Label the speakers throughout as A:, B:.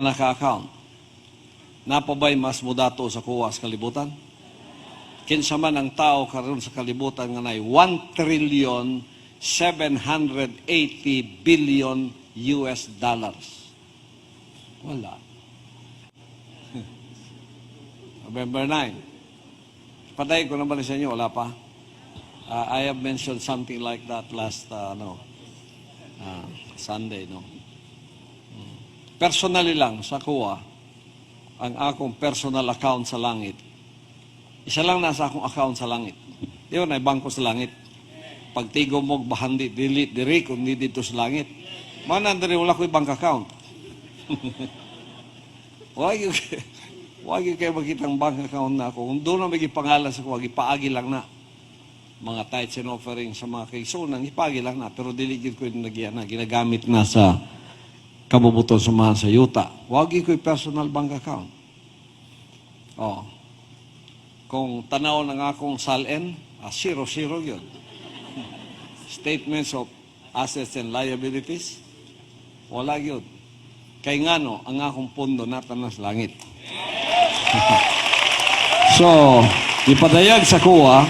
A: naka-account. Napabay mas mudato sa kuwa sa kalibutan? Kinsa man ang tao karon sa kalibutan nga nay 1 trillion 780 billion US dollars. Wala. November 9. Patay ko naman sa inyo, wala pa. Uh, I have mentioned something like that last uh, ano, uh, Sunday, no? Personally lang, sa kuwa, ang akong personal account sa langit. Isa lang nasa akong account sa langit. Di ba, na bangko sa langit. Pagtigo mo, bahandi, delete, diri, kundi dito sa langit. Mana, diri, wala ko'y bank account. Wag yung, wag yung kayo makitang bank account na ako. Kung doon na may pangalan sa kuwa, ipaagi lang na. Mga tithes and offering sa mga kaigsunan, ipaagi lang na. Pero diligid ko yung na, ginagamit na sa kabubuton sumahan sa yuta. Wag yung ko'y personal bank account. Oh. Kung tanaw ng akong salen, ah, zero-zero yun. Statements of assets and liabilities, wala yun. Kay nga no, ang akong pondo natanas langit. so, ipadayag sa kuwa,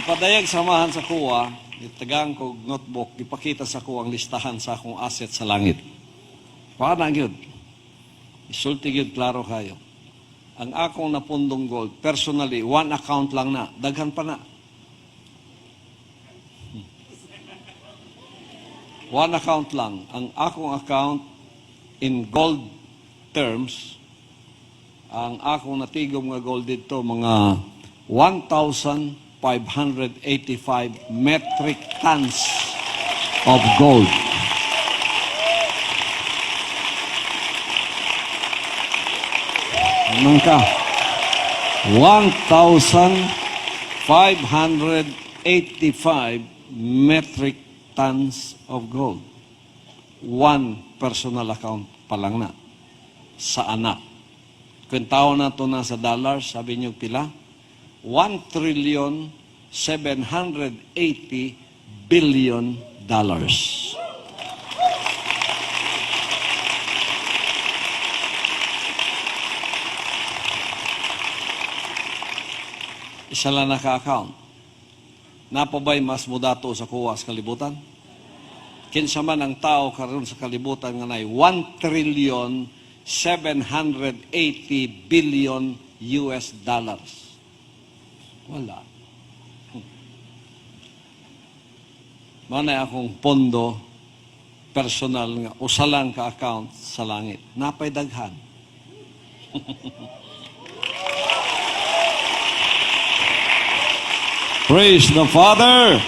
A: ipadayag samahan sa kuwa, itagang ko notebook, ipakita sa kuwa ang listahan sa akong asset sa langit. Paano yun? Isulti yun, klaro kayo. Ang akong napundong gold, personally, one account lang na, daghan pa na. One account lang. Ang akong account in gold terms, ang akong natigom nga gold dito, mga 1,585 metric tons of gold. Anong ka? 1,585 metric tons of gold. One personal account pa lang na sa anak. Kung tao na to na sa dollars, sabi niyo pila? 1 trillion 780 billion dollars. Isa lang naka-account. Napabay mas mudato sa kuwa sa kalibutan? Kinsa man ang tao karon sa kalibutan nga nay 1 trillion 780 billion US dollars. Wala. Manay akong pondo personal nga usa lang ka account sa langit. Napay daghan. Praise the Father.